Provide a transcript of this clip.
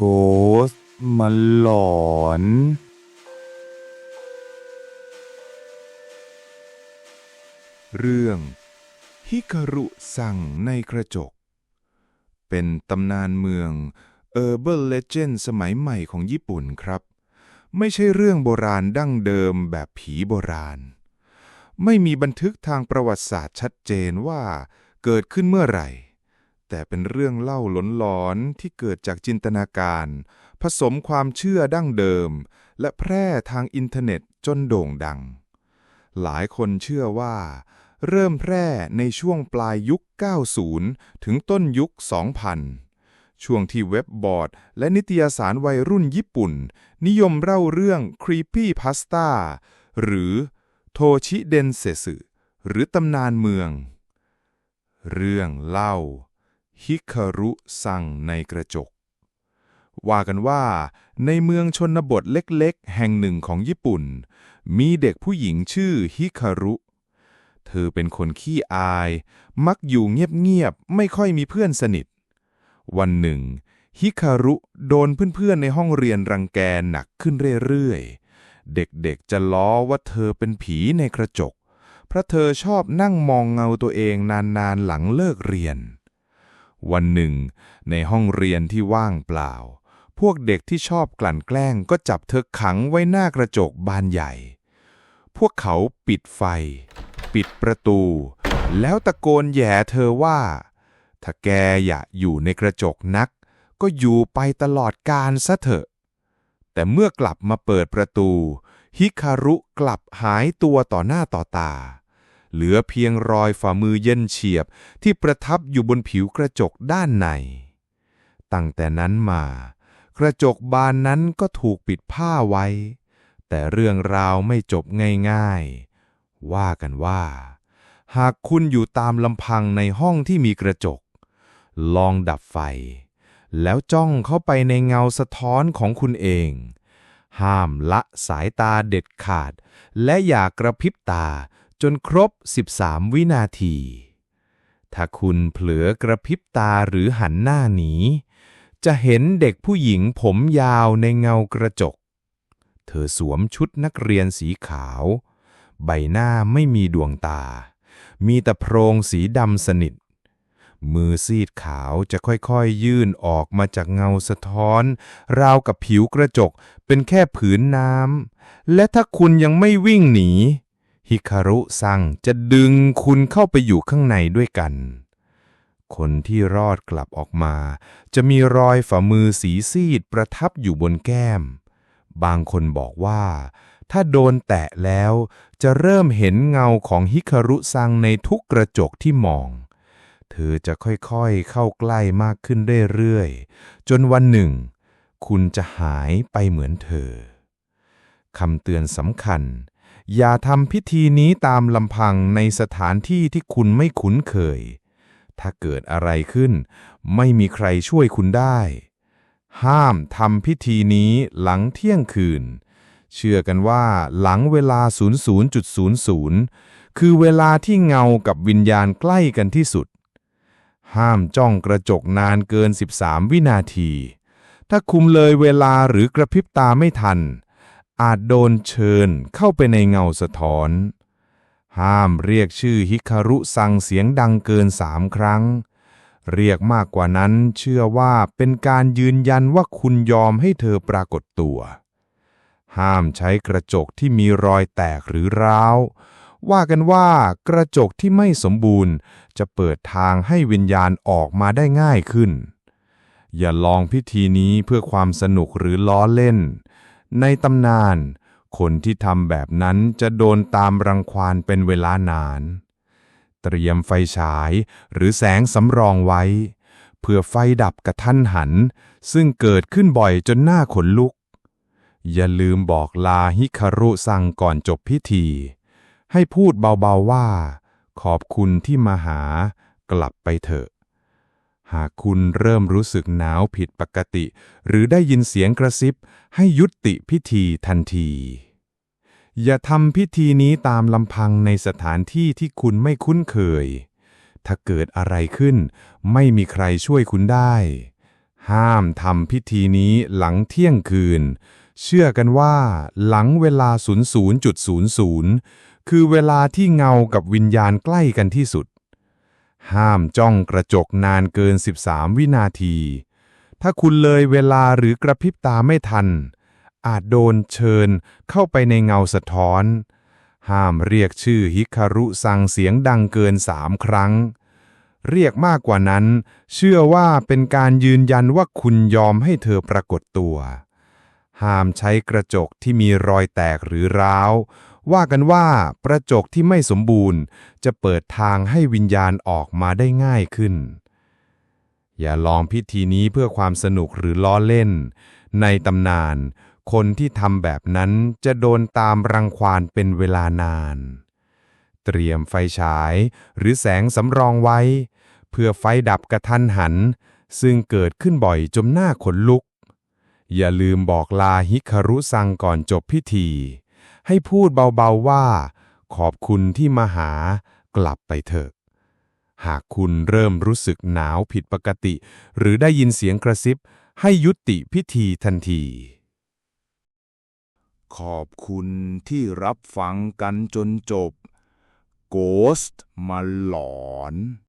โกสมาหลอน เรื่อง ฮิคารุสั่งในกระจก เป็นตำนานเมือง Urban Legend สมัยใหม่ของญี่ปุ่นครับ ไม่ใช่เรื่องโบราณดั้งเดิมแบบผีโบราณ ไม่มีบันทึกทางประวัติศาสตร์ชัดเจนว่าเกิดขึ้นเมื่อไหร่ แต่เป็นเรื่องเล่าหลอนที่เกิดจากจินตนาการ ผสมความเชื่อดั้งเดิม และแพร่ทางอินเทอร์เน็ตจนโด่งดัง หลายคนเชื่อว่า เริ่มแพร่ในช่วงปลายยุค 90 ถึงต้นยุค 2000 ช่วงที่เว็บบอร์ด และนิตยสารวัยรุ่นญี่ปุ่น นิยมเล่าเรื่อง Creepy Pasta หรือโทชิเดนเซสึหรือตำนานเมือง เรื่องเล่า ฮิคารุสั่งในกระจก ว่ากันว่า ในเมืองชนบทเล็กๆ แห่งหนึ่งของญี่ปุ่น มีเด็กผู้หญิงชื่อฮิคารุ เธอเป็นคนขี้อาย มักอยู่เงียบๆ ไม่ค่อยมีเพื่อนสนิท วันหนึ่ง ฮิคารุโดนเพื่อนๆ ในห้องเรียนรังแกหนักขึ้นเรื่อยๆ เด็กๆ จะล้อว่าเธอเป็นผีในกระจก เพราะเธอชอบนั่งมองเงาตัวเองนานๆ หลังเลิกเรียน วันหนึ่ง ในห้องเรียนที่ว่างเปล่า พวกเด็กที่ชอบกลั่นแกล้งก็จับเธอขังไว้หน้ากระจกบานใหญ่ พวกเขาปิดไฟ ปิดประตู แล้วตะโกนแย่เธอว่า ถ้าแกอย่าอยู่ในกระจกนัก ก็อยู่ไปตลอดกาลซะเถอะ แต่เมื่อกลับมาเปิดประตู ฮิคารุกลับหายตัวต่อหน้าต่อตา เหลือเพียงรอยฝ่ามือเย็นเฉียบที่ประทับอยู่บนผิวกระจกด้านใน ตั้งแต่นั้นมา กระจกบานนั้นก็ถูกปิดผ้าไว้ แต่เรื่องราวไม่จบง่ายๆ ว่ากันว่า หากคุณอยู่ตามลำพังในห้องที่มีกระจก ลองดับไฟ แล้วจ้องเข้าไปในเงาสะท้อนของคุณเองห้ามละสายตาเด็ดขาด และอย่ากระพริบตา จนครบ 13 วินาที ถ้าคุณเผลอกระพริบตาหรือหันหน้าหนี จะเห็นเด็กผู้หญิงผมยาวในเงากระจก เธอสวมชุดนักเรียนสีขาว ใบหน้าไม่มีดวงตา มีแต่โพรงสีดำสนิท มือซีดขาวจะค่อยๆยื่นออกมาจากเงาสะท้อน ราวกับผิวกระจกเป็นแค่ผืนน้ำ และถ้าคุณยังไม่วิ่งหนี ฮิคารุซังจะดึงคุณเข้าไปอยู่ข้างในด้วยกัน คนที่รอดกลับออกมา จะมีรอยฝ่ามือสีซีดประทับอยู่บนแก้ม บางคนบอกว่า ถ้าโดนแตะแล้วจะเริ่มเห็นเงาของฮิคารุซังในทุกกระจกที่มองเธอจะค่อยๆเข้าใกล้มากขึ้นเรื่อยๆ จนวันหนึ่ง คุณจะหายไปเหมือนเธอ คำเตือนสำคัญ อย่าทำพิธีนี้ตามลำพังในสถานที่ที่คุณไม่คุ้นเคย ถ้าเกิดอะไรขึ้น ไม่มีใครช่วยคุณได้ ห้ามทำพิธีนี้หลังเที่ยงคืน เชื่อกันว่าหลังเวลา 00.00 คือเวลาที่เงากับวิญญาณใกล้กันที่สุด ห้ามจ้องกระจกนานเกิน 13 วินาที ถ้าคุมเลยเวลาหรือกระพริบตาไม่ทัน อาจโดนเชิญเข้าไปในเงาสะท้อน ห้ามเรียกชื่อฮิคารุซังเสียงดังเกินสามครั้ง เรียกมากกว่านั้นเชื่อว่าเป็นการยืนยันว่าคุณยอมให้เธอปรากฏตัว ห้ามใช้กระจกที่มีรอยแตกหรือร้าว ว่ากันว่ากระจกที่ไม่สมบูรณ์ จะเปิดทางให้วิญญาณออกมาได้ง่ายขึ้น อย่าลองพิธีนี้เพื่อความสนุกหรือล้อเล่น ในตำนาน คนที่ทำแบบนั้นจะโดนตามรังควานเป็นเวลานาน เตรียมไฟฉายหรือแสงสำรองไว้ เพื่อไฟดับกระทันหัน ซึ่งเกิดขึ้นบ่อยจนหน้าขนลุก อย่าลืมบอกลาฮิคารุซังก่อนจบพิธี ให้พูดเบาๆว่า ขอบคุณที่มาหากลับไปเถอะ หากคุณเริ่มรู้สึกหนาวผิดปกติ หรือได้ยินเสียงกระซิบ ให้ยุติพิธีทันที อย่าทำพิธีนี้ตามลำพังในสถานที่ที่คุณไม่คุ้นเคย ถ้าเกิดอะไรขึ้น ไม่มีใครช่วยคุณได้ ห้ามทำพิธีนี้หลังเที่ยงคืน เชื่อกันว่า หลังเวลา 00.00 คือเวลาที่เงากับวิญญาณใกล้กันที่สุด ห้ามจ้องกระจกนานเกิน 13 วินาที ถ้าคุณเลยเวลาหรือกระพริบตาไม่ทัน อาจโดนเชิญเข้าไปในเงาสะท้อน ห้ามเรียกชื่อฮิคารุซังเสียงดังเกินสามครั้ง เรียกมากกว่านั้น เชื่อว่าเป็นการยืนยันว่าคุณยอมให้เธอปรากฏตัว ห้ามใช้กระจกที่มีรอยแตกหรือร้าว ว่ากันว่ากระจกที่ไม่สมบูรณ์ จะเปิดทางให้วิญญาณออกมาได้ง่ายขึ้น อย่าลองพิธีนี้เพื่อความสนุกหรือล้อเล่น ในตำนาน คนที่ทำแบบนั้นจะโดนตามรังควานเป็นเวลานาน เตรียมไฟฉายหรือแสงสำรองไว้ เพื่อไฟดับกระทันหัน ซึ่งเกิดขึ้นบ่อยจนหน้าขนลุก อย่าลืมบอกลาฮิคารุซังก่อนจบพิธี ให้พูดเบาๆว่า ขอบคุณที่มาหากลับไปเถอะ หากคุณเริ่มรู้สึกหนาวผิดปกติ หรือได้ยินเสียงกระซิบ ให้ยุติพิธีทันที ขอบคุณที่รับฟังกันจนจบ Ghost มาหลอน